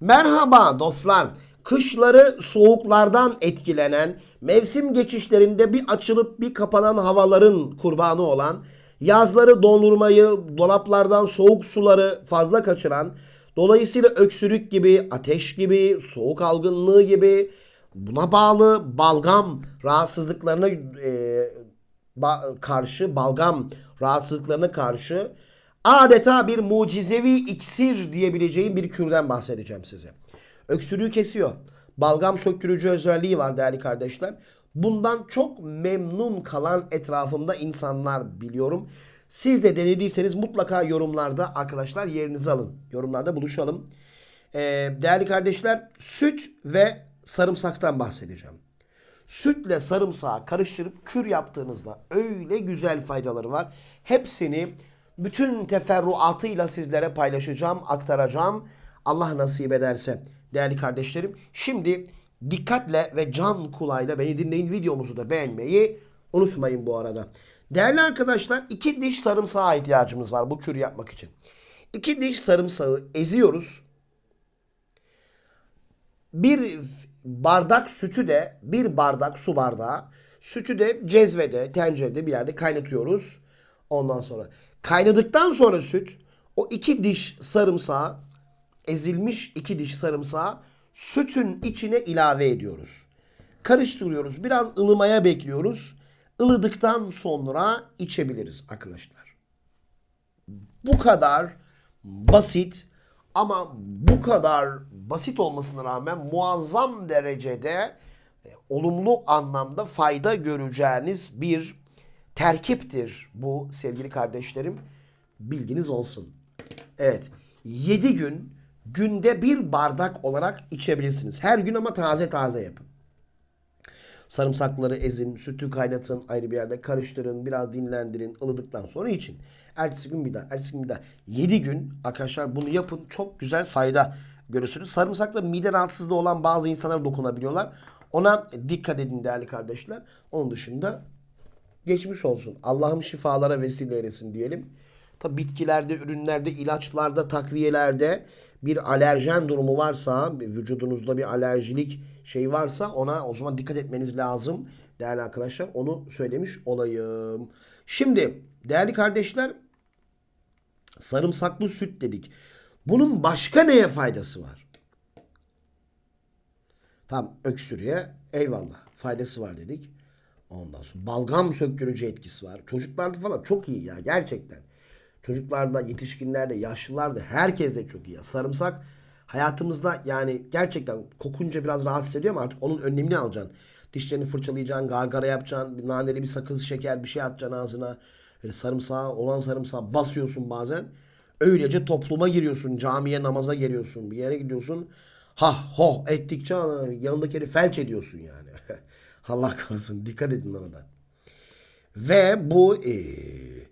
Merhaba dostlar. Kışları soğuklardan etkilenen, mevsim geçişlerinde bir açılıp bir kapanan havaların kurbanı olan, yazları dondurmayı, dolaplardan soğuk suları fazla kaçıran, dolayısıyla öksürük gibi, ateş gibi, soğuk algınlığı gibi buna bağlı balgam rahatsızlıklarına e, ba- karşı, balgam rahatsızlıklarına karşı adeta bir mucizevi iksir diyebileceğim bir kürden bahsedeceğim size. Öksürüğü kesiyor. Balgam söktürücü özelliği var değerli kardeşler. Bundan çok memnun kalan etrafımda insanlar biliyorum. Siz de denediyseniz mutlaka yorumlarda arkadaşlar yerinizi alın. Yorumlarda buluşalım. Ee, değerli kardeşler süt ve sarımsaktan bahsedeceğim. Sütle sarımsağı karıştırıp kür yaptığınızda öyle güzel faydaları var. Hepsini bütün teferruatıyla sizlere paylaşacağım, aktaracağım. Allah nasip ederse değerli kardeşlerim. Şimdi dikkatle ve can kulağıyla beni dinleyin. Videomuzu da beğenmeyi unutmayın bu arada. Değerli arkadaşlar iki diş sarımsağa ihtiyacımız var bu kür yapmak için. İki diş sarımsağı eziyoruz. Bir bardak sütü de bir bardak su bardağı sütü de cezvede tencerede bir yerde kaynatıyoruz. Ondan sonra kaynadıktan sonra süt o iki diş sarımsağı ezilmiş iki diş sarımsağı sütün içine ilave ediyoruz. Karıştırıyoruz. Biraz ılımaya bekliyoruz. Ilıdıktan sonra içebiliriz arkadaşlar. Bu kadar basit ama bu kadar basit olmasına rağmen muazzam derecede e, olumlu anlamda fayda göreceğiniz bir terkiptir bu sevgili kardeşlerim. Bilginiz olsun. Evet. 7 gün günde bir bardak olarak içebilirsiniz. Her gün ama taze taze yapın. Sarımsakları ezin, sütü kaynatın, ayrı bir yerde karıştırın, biraz dinlendirin, ılıdıktan sonra için. Ertesi gün bir daha, ertesi gün bir daha. 7 gün arkadaşlar bunu yapın. Çok güzel fayda görürsünüz. Sarımsakla mide rahatsızlığı olan bazı insanlar dokunabiliyorlar. Ona dikkat edin değerli kardeşler. Onun dışında geçmiş olsun. Allah'ım şifalara vesile eylesin diyelim. Tabi bitkilerde, ürünlerde, ilaçlarda, takviyelerde bir alerjen durumu varsa, vücudunuzda bir alerjilik şey varsa ona o zaman dikkat etmeniz lazım. Değerli arkadaşlar onu söylemiş olayım. Şimdi değerli kardeşler sarımsaklı süt dedik. Bunun başka neye faydası var? Tam öksürüğe eyvallah faydası var dedik. Ondan sonra balgam söktürücü etkisi var. Çocuklarda falan çok iyi ya gerçekten. Çocuklarda, yetişkinlerde, yaşlılarda herkeste çok iyi. ya. Sarımsak hayatımızda yani gerçekten kokunca biraz rahatsız ediyor ama artık onun önlemini alacaksın. Dişlerini fırçalayacaksın, gargara yapacaksın, bir naneli bir sakız, şeker bir şey atacaksın ağzına. Böyle sarımsağı, olan sarımsağı basıyorsun bazen. Öylece topluma giriyorsun, camiye namaza geliyorsun, bir yere gidiyorsun. Ha ho ettikçe yanındaki felç ediyorsun yani. Allah korusun dikkat edin ona. Ve bu eee,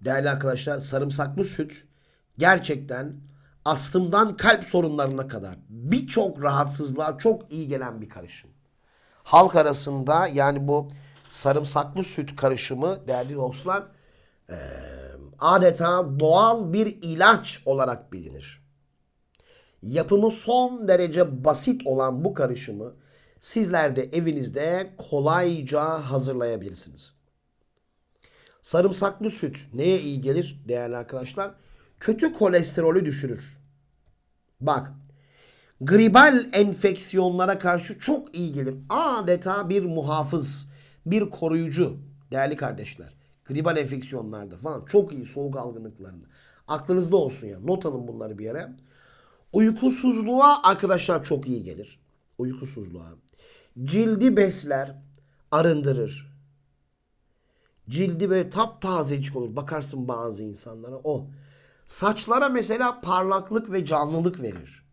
değerli arkadaşlar sarımsaklı süt gerçekten astımdan kalp sorunlarına kadar birçok rahatsızlığa çok iyi gelen bir karışım. Halk arasında yani bu sarımsaklı süt karışımı değerli dostlar eee, adeta doğal bir ilaç olarak bilinir. Yapımı son derece basit olan bu karışımı sizler de evinizde kolayca hazırlayabilirsiniz. Sarımsaklı süt neye iyi gelir değerli arkadaşlar? Kötü kolesterolü düşürür. Bak gribal enfeksiyonlara karşı çok iyi gelir. Adeta bir muhafız, bir koruyucu değerli kardeşler. Gribal enfeksiyonlarda falan çok iyi soğuk algınlıklarında. Aklınızda olsun ya. Not alın bunları bir yere. Uykusuzluğa arkadaşlar çok iyi gelir. Uykusuzluğa. Cildi besler, arındırır. Cildi böyle taptazecik olur. Bakarsın bazı insanlara o. Saçlara mesela parlaklık ve canlılık verir.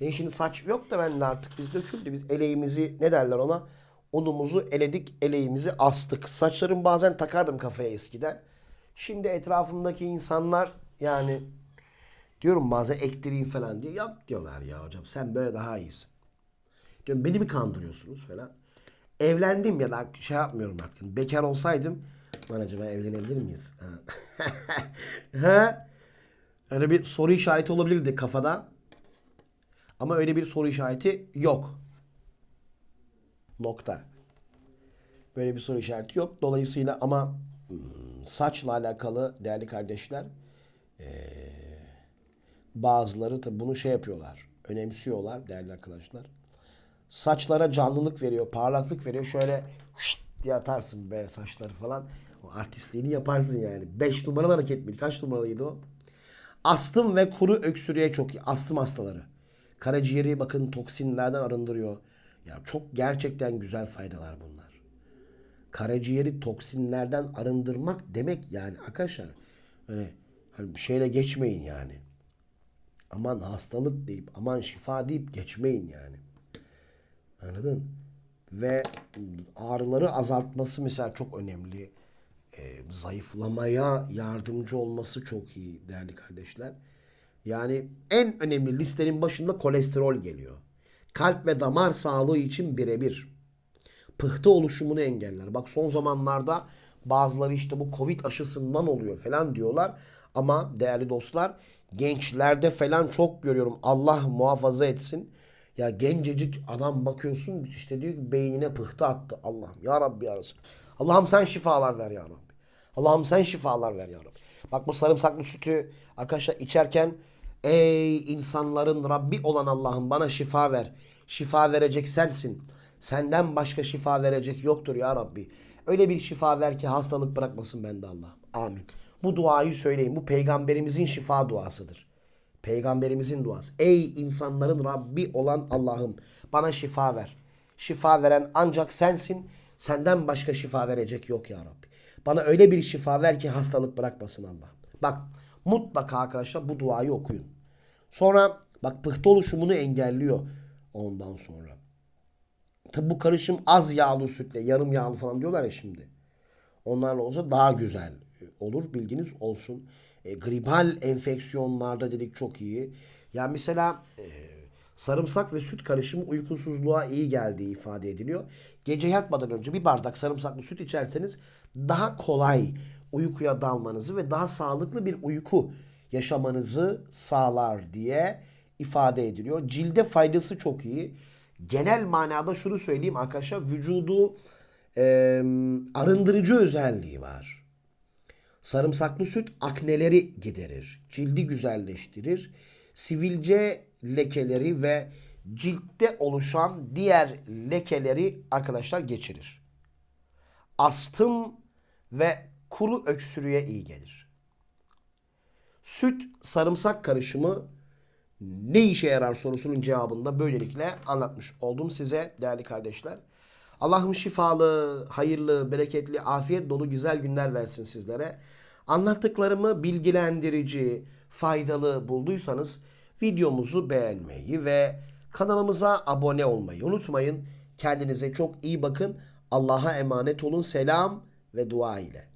E şimdi saç yok da bende artık biz döküldü. Biz eleğimizi ne derler ona? Unumuzu eledik, eleğimizi astık. Saçlarım bazen takardım kafaya eskiden. Şimdi etrafımdaki insanlar yani diyorum bazen ektireyim falan diye. Yap diyorlar ya hocam sen böyle daha iyisin. Diyorum beni mi kandırıyorsunuz falan. Evlendim ya da şey yapmıyorum artık. Bekar olsaydım lan acaba evlenebilir miyiz? Ha. Öyle bir soru işareti olabilirdi kafada. Ama öyle bir soru işareti yok. Nokta. Böyle bir soru işareti yok. Dolayısıyla ama hmm, saçla alakalı değerli kardeşler eee, bazıları tabi bunu şey yapıyorlar. Önemsiyorlar değerli arkadaşlar. Saçlara canlılık veriyor, parlaklık veriyor. Şöyle şşt diye atarsın be saçları falan. O artistliğini yaparsın yani. 5 numaralı hareket miydi? Kaç numaralıydı o? Astım ve kuru öksürüğe çok iyi. Astım hastaları. Karaciğeri bakın toksinlerden arındırıyor. Ya çok gerçekten güzel faydalar bunlar. Karaciğeri toksinlerden arındırmak demek yani arkadaşlar. Öyle hani bir şeyle geçmeyin yani. Aman hastalık deyip aman şifa deyip geçmeyin yani. Anladın? Ve ağrıları azaltması mesela çok önemli. Ee, zayıflamaya yardımcı olması çok iyi değerli kardeşler. Yani en önemli listenin başında kolesterol geliyor. Kalp ve damar sağlığı için birebir. Pıhtı oluşumunu engeller. Bak son zamanlarda bazıları işte bu Covid aşısından oluyor falan diyorlar. Ama değerli dostlar gençlerde falan çok görüyorum. Allah muhafaza etsin. Ya gencecik adam bakıyorsun işte diyor ki beynine pıhtı attı. Allah'ım ya Rabbi ya. Allah'ım sen şifalar ver ya Rabbi. Allah'ım sen şifalar ver ya Rabbi. Bak bu sarımsaklı sütü arkadaşlar içerken ey insanların Rabbi olan Allah'ım bana şifa ver. Şifa verecek sensin. Senden başka şifa verecek yoktur ya Rabbi. Öyle bir şifa ver ki hastalık bırakmasın bende Allah. Amin. Bu duayı söyleyin. Bu peygamberimizin şifa duasıdır. Peygamberimizin duası. Ey insanların Rabbi olan Allah'ım bana şifa ver. Şifa veren ancak sensin. Senden başka şifa verecek yok ya Rabbi. Bana öyle bir şifa ver ki hastalık bırakmasın Allah. Bak mutlaka arkadaşlar bu duayı okuyun. Sonra bak pıhtı oluşumunu engelliyor ondan sonra. Tabi bu karışım az yağlı sütle yarım yağlı falan diyorlar ya şimdi. Onlarla olsa daha güzel olur bilginiz olsun. E, gribal enfeksiyonlarda dedik çok iyi. Ya mesela e, sarımsak ve süt karışımı uykusuzluğa iyi geldiği ifade ediliyor. Gece yatmadan önce bir bardak sarımsaklı süt içerseniz daha kolay uykuya dalmanızı ve daha sağlıklı bir uyku yaşamanızı sağlar diye ifade ediliyor. Cilde faydası çok iyi. Genel manada şunu söyleyeyim arkadaşlar vücudu e, arındırıcı özelliği var. Sarımsaklı süt akneleri giderir. Cildi güzelleştirir. Sivilce lekeleri ve ciltte oluşan diğer lekeleri arkadaşlar geçirir. Astım ve kuru öksürüğe iyi gelir. Süt sarımsak karışımı ne işe yarar sorusunun cevabında böylelikle anlatmış oldum size değerli kardeşler. Allah'ım şifalı, hayırlı, bereketli, afiyet dolu güzel günler versin sizlere. Anlattıklarımı bilgilendirici, faydalı bulduysanız videomuzu beğenmeyi ve kanalımıza abone olmayı unutmayın. Kendinize çok iyi bakın. Allah'a emanet olun. Selam ve dua ile.